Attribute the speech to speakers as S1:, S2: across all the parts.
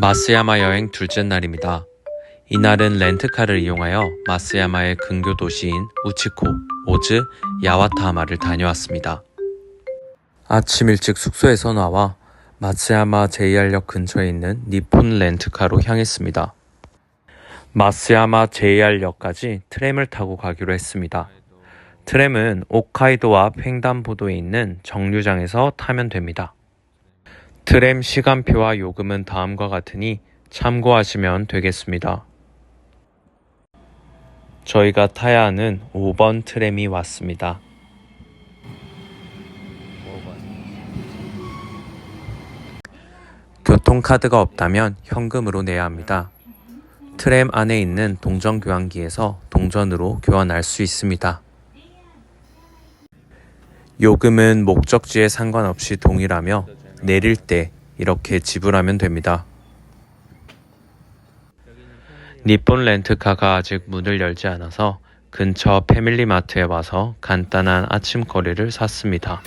S1: 마스야마 여행 둘째 날입니다. 이날은 렌트카를 이용하여 마스야마의 근교 도시인 우치코, 오즈, 야와타하마를 다녀왔습니다. 아침 일찍 숙소에서 나와 마스야마 JR역 근처에 있는 니폰 렌트카로 향했습니다. 마스야마 JR역까지 트램을 타고 가기로 했습니다. 트램은 옥카이도와 횡단보도에 있는 정류장에서 타면 됩니다. 트램 시간표와 요금은 다음과 같으니 참고하시면 되겠습니다. 저희가 타야 하는 5번 트램이 왔습니다. 교통카드가 없다면 현금으로 내야 합니다. 트램 안에 있는 동전 교환기에서 동전으로 교환할 수 있습니다. 요금은 목적지에 상관없이 동일하며 내릴 때 이렇게 지불하면 됩니다. 니폰 렌트카가 아직 문을 열지 않아서 근처 패밀리마트에 와서 간단한 아침 거리를 샀습니다.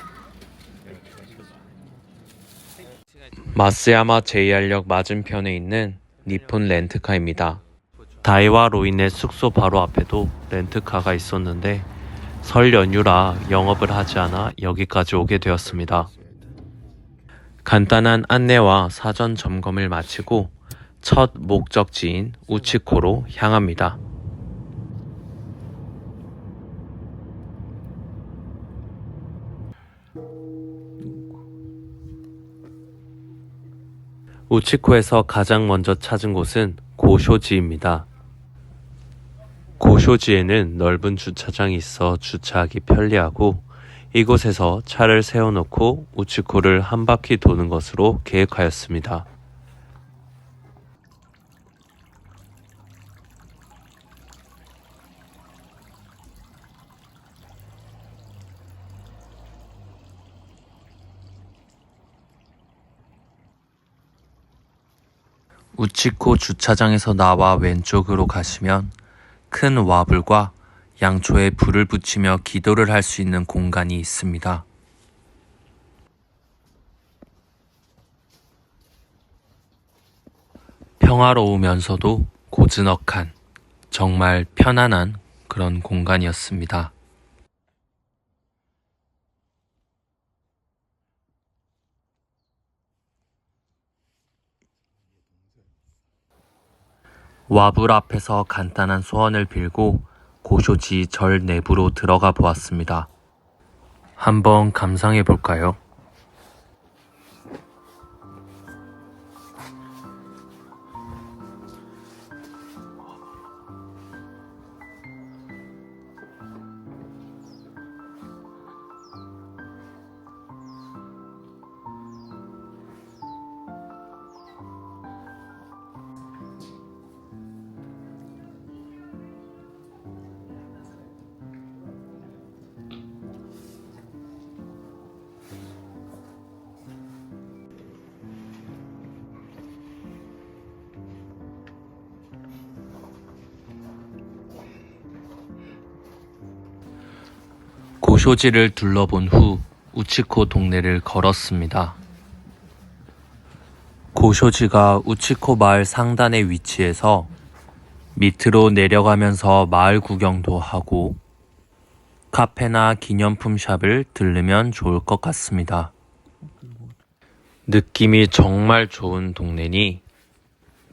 S1: 마스야마 JR역 맞은편에 있는 니폰 렌트카입니다. 다이와 로인의 숙소 바로 앞에도 렌트카가 있었는데 설 연휴라 영업을 하지 않아 여기까지 오게 되었습니다. 간단한 안내와 사전 점검을 마치고 첫 목적지인 우치코로 향합니다. 우치코에서 가장 먼저 찾은 곳은 고쇼지입니다. 고쇼지에는 넓은 주차장이 있어 주차하기 편리하고 이곳에서 차를 세워놓고 우치코를 한 바퀴 도는 것으로 계획하였습니다. 우치코 주차장에서 나와 왼쪽으로 가시면 큰 와불과 양초에 불을 붙이며 기도를 할 수 있는 공간이 있습니다. 평화로우면서도 고즈넉한 정말 편안한 그런 공간이었습니다. 와불 앞에서 간단한 소원을 빌고 고쇼지 절 내부로 들어가 보았습니다. 한번 감상해 볼까요? 고쇼지를 둘러본 후 우치코 동네를 걸었습니다. 고쇼지가 우치코 마을 상단에 위치해서 밑으로 내려가면서 마을 구경도 하고 카페나 기념품 샵을 들르면 좋을 것 같습니다. 느낌이 정말 좋은 동네니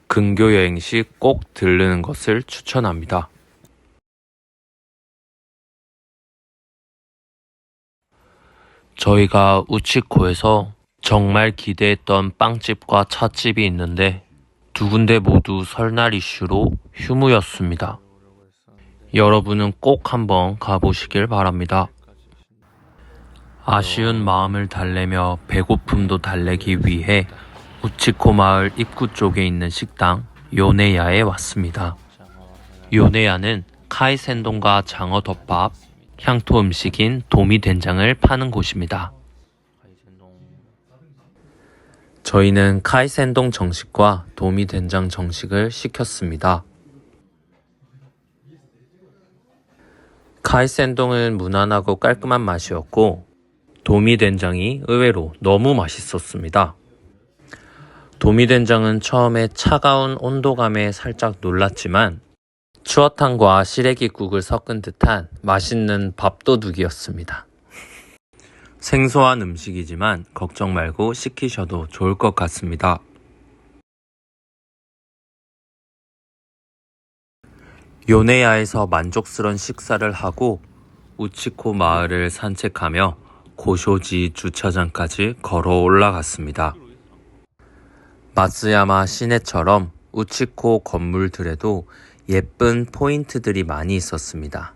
S1: 근교 여행 시 꼭 들르는 것을 추천합니다. 저희가 우치코에서 정말 기대했던 빵집과 찻집이 있는데 두 군데 모두 설날 이슈로 휴무였습니다. 여러분은 꼭 한번 가보시길 바랍니다. 아쉬운 마음을 달래며 배고픔도 달래기 위해 우치코 마을 입구 쪽에 있는 식당 요네야에 왔습니다. 요네야는 카이센동과 장어덮밥, 향토 음식인 도미 된장을 파는 곳입니다. 저희는 카이센동 정식과 도미 된장 정식을 시켰습니다. 카이센동은 무난하고 깔끔한 맛이었고 도미 된장이 의외로 너무 맛있었습니다. 도미 된장은 처음에 차가운 온도감에 살짝 놀랐지만 추어탕과 시래기국을 섞은 듯한 맛있는 밥도둑이었습니다. 생소한 음식이지만 걱정 말고 시키셔도 좋을 것 같습니다. 요네야에서 만족스런 식사를 하고 우치코 마을을 산책하며 고쇼지 주차장까지 걸어 올라갔습니다. 마츠야마 시내처럼 우치코 건물들에도 예쁜 포인트들이 많이 있었습니다.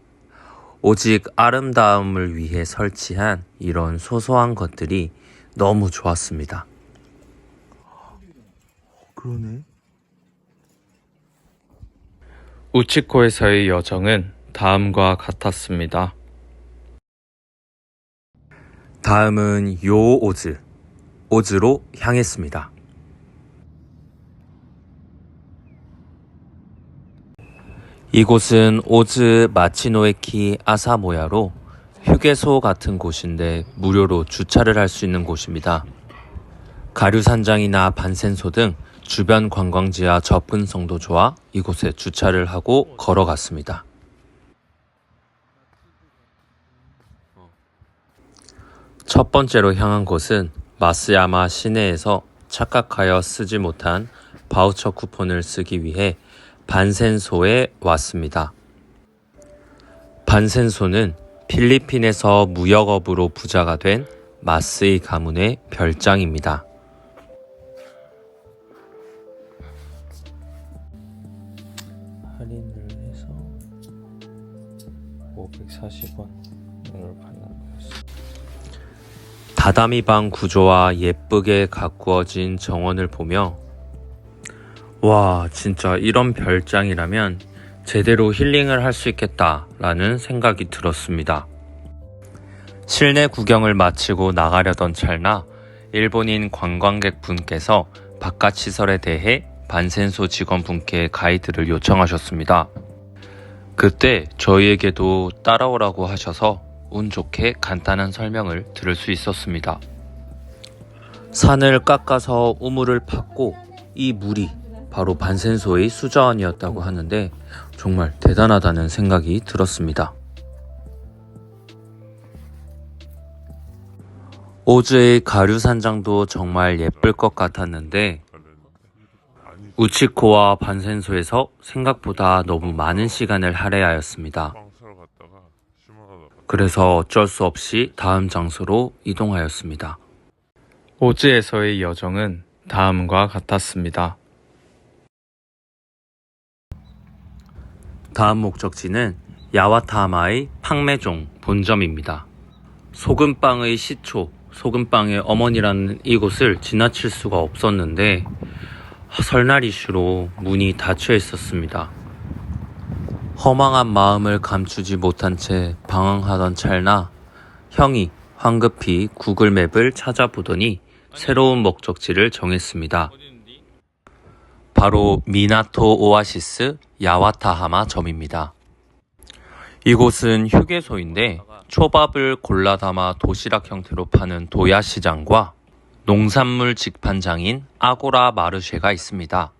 S1: 오직 아름다움을 위해 설치한 이런 소소한 것들이 너무 좋았습니다.
S2: 그러네.
S1: 우치코에서의 여정은 다음과 같았습니다. 다음은 요오즈, 오즈로 향했습니다. 이곳은 오즈 마치노에키 아사모야로 휴게소 같은 곳인데 무료로 주차를 할 수 있는 곳입니다. 가류산장이나 반센소 등 주변 관광지와 접근성도 좋아 이곳에 주차를 하고 걸어갔습니다. 첫 번째로 향한 곳은 마스야마 시내에서 착각하여 쓰지 못한 바우처 쿠폰을 쓰기 위해 반센소에 왔습니다. 반센소는 필리핀에서 무역업으로 부자가 된 마스의 가문의 별장입니다.
S2: 할인을 해서 540원을 받는 거였어.
S1: 다다미 방 구조와 예쁘게 가꾸어진 정원을 보며 와 진짜 이런 별장이라면 제대로 힐링을 할 수 있겠다라는 생각이 들었습니다. 실내 구경을 마치고 나가려던 찰나 일본인 관광객 분께서 바깥 시설에 대해 반센소 직원분께 가이드를 요청하셨습니다. 그때 저희에게도 따라오라고 하셔서 운 좋게 간단한 설명을 들을 수 있었습니다. 산을 깎아서 우물을 팠고 이 물이 바로 반센소의 수자원이었다고 하는데 정말 대단하다는 생각이 들었습니다. 오즈의 가류 산장도 정말 예쁠 것 같았는데 우치코와 반센소에서 생각보다 너무 많은 시간을 할애하였습니다. 그래서 어쩔 수 없이 다음 장소로 이동하였습니다. 오즈에서의 여정은 다음과 같았습니다. 다음 목적지는 야와타마의 팡메종 본점입니다. 소금빵의 시초, 소금빵의 어머니라는 이곳을 지나칠 수가 없었는데 설날 이슈로 문이 닫혀 있었습니다. 허망한 마음을 감추지 못한 채 방황하던 찰나 형이 황급히 구글맵을 찾아보더니 새로운 목적지를 정했습니다. 바로 미나토 오아시스 야와타하마 점입니다. 이곳은 휴게소인데 초밥을 골라 담아 도시락 형태로 파는 도야시장과 농산물 직판장인 아고라 마르쉐가 있습니다.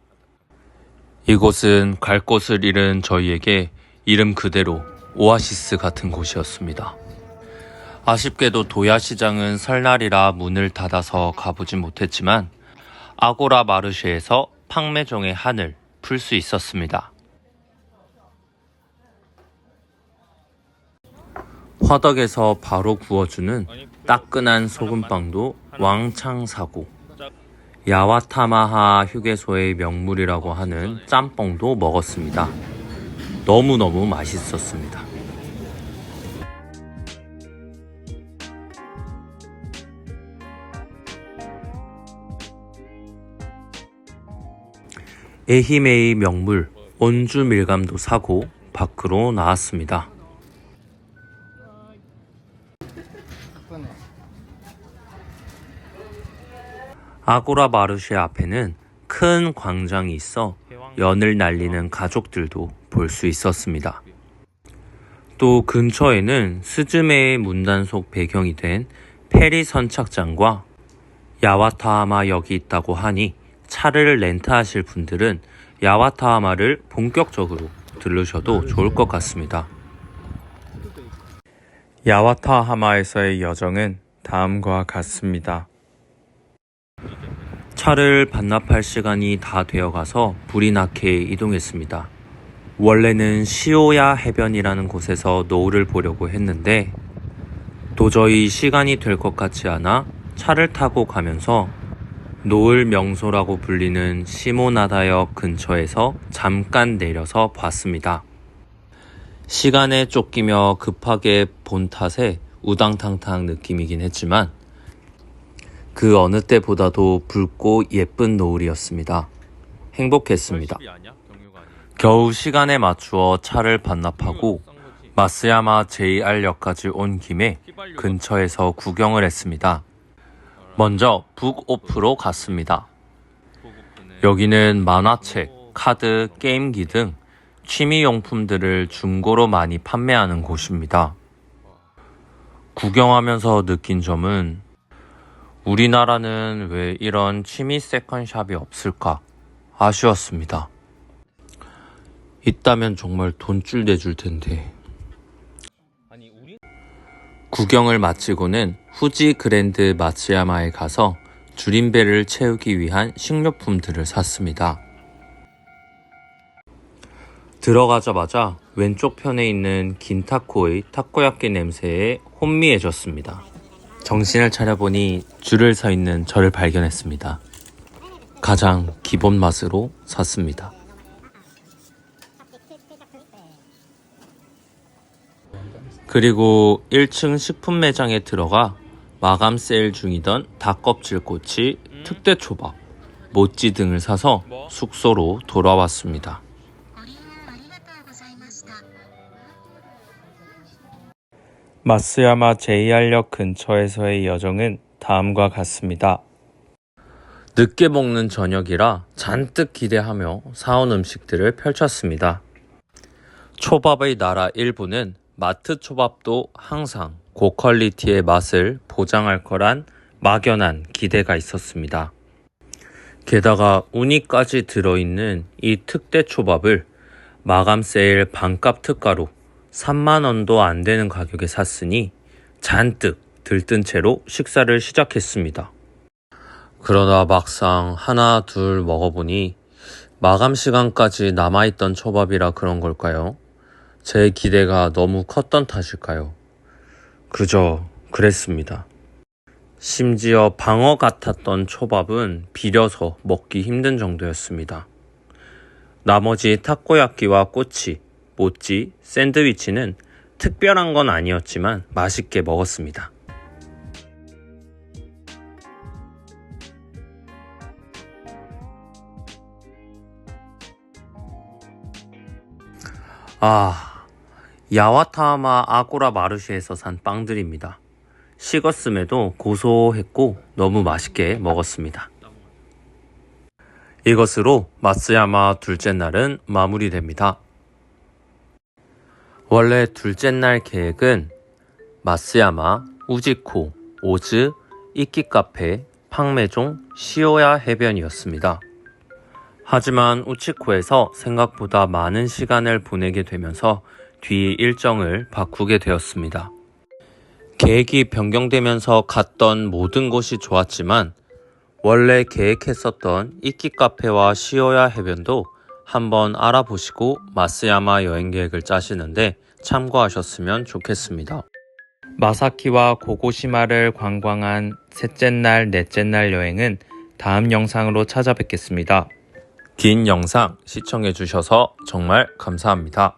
S1: 이곳은 갈 곳을 잃은 저희에게 이름 그대로 오아시스 같은 곳이었습니다. 아쉽게도 도야시장은 설날이라 문을 닫아서 가보진 못했지만 아고라 마르쉐에서 팡메종의 한을 풀 수 있었습니다. 화덕에서 바로 구워주는 따끈한 소금빵도 왕창 사고 야와타마하 휴게소의 명물이라고 하는 짬뽕도 먹었습니다. 너무너무 맛있었습니다. 에히메의 명물 온주 밀감도 사고 밖으로 나왔습니다. 아고라 마르쉐 앞에는 큰 광장이 있어 연을 날리는 가족들도 볼 수 있었습니다. 또 근처에는 스즈메의 문단 속 배경이 된 페리 선착장과 야와타하마 역이 있다고 하니 차를 렌트하실 분들은 야와타하마를 본격적으로 들르셔도 좋을 것 같습니다. 야와타하마에서의 여정은 다음과 같습니다. 차를 반납할 시간이 다 되어 가서 부리나케에 이동했습니다. 원래는 시오야 해변이라는 곳에서 노을을 보려고 했는데 도저히 시간이 될 것 같지 않아 차를 타고 가면서 노을 명소라고 불리는 시모나다역 근처에서 잠깐 내려서 봤습니다. 시간에 쫓기며 급하게 본 탓에 우당탕탕 느낌이긴 했지만 그 어느 때보다도 붉고 예쁜 노을이었습니다. 행복했습니다. 겨우 시간에 맞추어 차를 반납하고 마스야마 JR역까지 온 김에 근처에서 구경을 했습니다. 먼저 북오프로 갔습니다. 여기는 만화책, 카드, 게임기 등 취미용품들을 중고로 많이 판매하는 곳입니다. 구경하면서 느낀 점은 우리나라는 왜 이런 취미 세컨샵이 없을까 아쉬웠습니다. 있다면 정말 돈줄 내줄 텐데. 구경을 마치고는 후지 그랜드 마츠야마에 가서 줄임배를 채우기 위한 식료품들을 샀습니다. 들어가자마자 왼쪽 편에 있는 긴 타코의 타코야끼 냄새에 혼미해졌습니다. 정신을 차려보니 줄을 서 있는 저를 발견했습니다. 가장 기본 맛으로 샀습니다. 그리고 1층 식품 매장에 들어가 마감 세일 중이던 닭껍질꼬치, 음. 특대 초밥, 모찌 등을 사서 뭐? 숙소로 돌아왔습니다.
S2: 마스야마 JR역 근처에서의 여정은 다음과 같습니다.
S1: 늦게 먹는 저녁이라 잔뜩 기대하며 사온 음식들을 펼쳤습니다. 초밥의 나라 일부는 마트 초밥도 항상 고퀄리티의 맛을 보장할 거란 막연한 기대가 있었습니다. 게다가 우니까지 들어있는 이 특대 초밥을 마감 세일 반값 특가로 3만원도 안 되는 가격에 샀으니 잔뜩 들뜬 채로 식사를 시작했습니다. 그러다 막상 하나 둘 먹어보니 마감 시간까지 남아있던 초밥이라 그런 걸까요? 제 기대가 너무 컸던 탓일까요? 그저 그랬습니다. 심지어 방어 같았던 초밥은 비려서 먹기 힘든 정도였습니다. 나머지 타코야끼와 꼬치, 모찌, 샌드위치는 특별한 건 아니었지만 맛있게 먹었습니다. 아, 야와타마 아고라 마르시에서 산 빵들입니다. 식었음에도 고소했고 너무 맛있게 먹었습니다. 이것으로 마츠야마 둘째 날은 마무리됩니다. 원래 둘째 날 계획은 마스야마, 우지코, 오즈, 이끼 카페, 팡메종, 시오야 해변이었습니다. 하지만 우치코에서 생각보다 많은 시간을 보내게 되면서 뒤 일정을 바꾸게 되었습니다. 계획이 변경되면서 갔던 모든 곳이 좋았지만 원래 계획했었던 이끼 카페와 시오야 해변도 한번 알아보시고 마스야마 여행 계획을 짜시는데 참고하셨으면 좋겠습니다. 마사키와 고고시마를 관광한 셋째 날, 넷째 날 여행은 다음 영상으로 찾아뵙겠습니다. 긴 영상 시청해주셔서 정말 감사합니다.